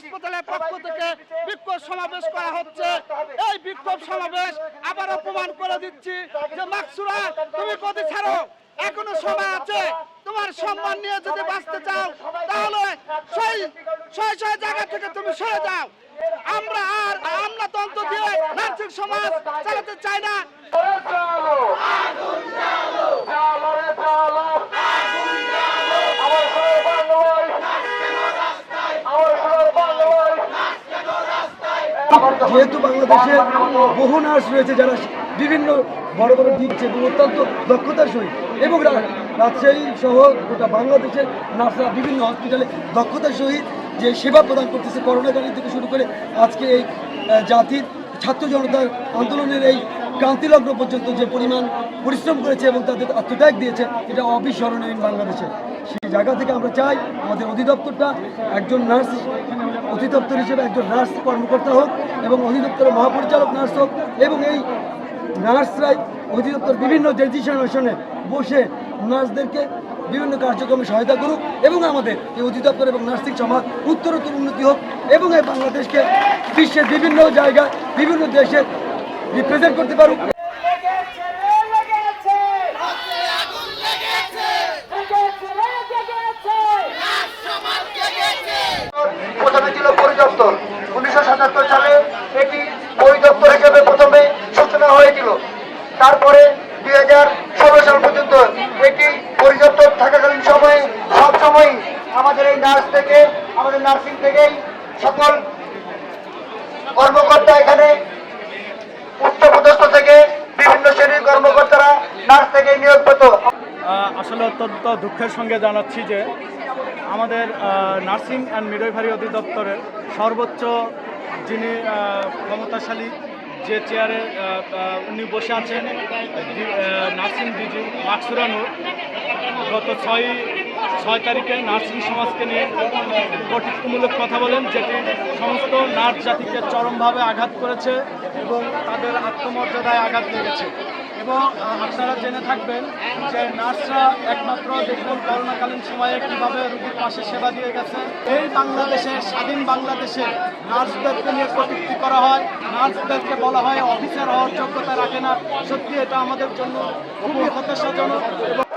হাসপাতালের পক্ষ থেকে বিক্ষোভ সমাবেশ করা হচ্ছে এই বিক্ষোভ সমাবেশ আবার অপমান করে দিচ্ছি যে মাকসুরা তুমি পথে ছাড়ো এখনও সময় আছে তোমার সম্মান নিয়ে যদি বাঁচতে চাও তাহলে সেই সেই সেই জায়গা থেকে তুমি সরে যাও আমরা আর আমলাতন্ত্র দিয়ে নার্সিং সমাজ চালাতে চাই না যেহেতু বাংলাদেশে বহু নার্স রয়েছে যারা বিভিন্ন বড় বড় দিচ্ছে এবং অত্যন্ত দক্ষতার সহিত এবং রাজশাহী সহ গোটা বাংলাদেশের নার্সরা বিভিন্ন হসপিটালে দক্ষতার সহিত যে সেবা প্রদান করতেছে করোনাকালীন থেকে শুরু করে আজকে এই জাতির ছাত্র জনতার আন্দোলনের এই ক্রান্তিলগ্ন পর্যন্ত যে পরিমাণ পরিশ্রম করেছে এবং তাদের আত্মত্যাগ দিয়েছে, এটা অবিস্মরণীয় বাংলাদেশে। সেই জায়গা থেকে আমরা চাই আমাদের অধিদপ্তরটা একজন নার্স, অধিদপ্তর হিসেবে একজন নার্স কর্মকর্তা হোক এবং অধিদপ্তরের মহাপরিচালক নার্স হোক এবং এই নার্সরাই অধিদপ্তর বিভিন্ন ডেজিশনে বসে নার্সদেরকে বিভিন্ন কার্যক্রমে সহায়তা করুক এবং আমাদের এই অধিদপ্তর এবং নার্সিং সমাজ উত্তরোত্তর উন্নতি হোক এবং এই বাংলাদেশকে বিশ্বের বিভিন্ন জায়গায়, বিভিন্ন দেশে রিপ্রেজেন্ট করতে পারুক লেগেছে রে লেগেছে লেগেছে রে লেগেছে প্রথমে ছিল পরিদপ্তর উনিশশো সাতাত্তর সালে এটি পরিদপ্তর হিসেবে প্রথমে সূচনা হয়েছিল। তারপরে দুই হাজার ষোলো সাল পর্যন্ত এটি পরিদপ্তর থাকাকালীন সময়ে সব সময় আমাদের এই নার্স থেকে, আমাদের নার্সিং থেকেই সকল কর্মকর্তা এখানে উচ্চপদস্থ থেকে বিভিন্ন শ্রেণির কর্মকর্তারা নার্স থেকে নিয়োগ পেত। আসলে অত্যন্ত দুঃখের সঙ্গে জানাচ্ছি যে আমাদের নার্সিং অ্যান্ড মিডওয়াইফারি অধিদপ্তরের সর্বোচ্চ যিনি ক্ষমতাশালী, যে চেয়ারে উনি বসে আছেন নার্সিং ডিজি মাকসুরানুর গত ছয় ছয় তারিখে নার্সিং সমাজকে নিয়ে কর্তৃত্বমূলক কথা বলেন, যেটি সমস্ত নার্স জাতিকে চরমভাবে আঘাত করেছে এবং তাদের আত্মমর্যাদায় আঘাত লেগেছে। এবং আপনারা জেনে থাকবেন যে নার্সরা একমাত্র দেখুন করোনাকালীন সময়ে কীভাবে রুগীর পাশে সেবা দিয়ে গেছে। এই বাংলাদেশে, স্বাধীন বাংলাদেশে নার্সদেরকে নিয়ে কটূক্তি করা হয়। নার্সদেরকে বলা হয় অফিসার হওয়ার যোগ্যতা রাখে না। সত্যি এটা আমাদের জন্য খুবই হতাশাজনক এবং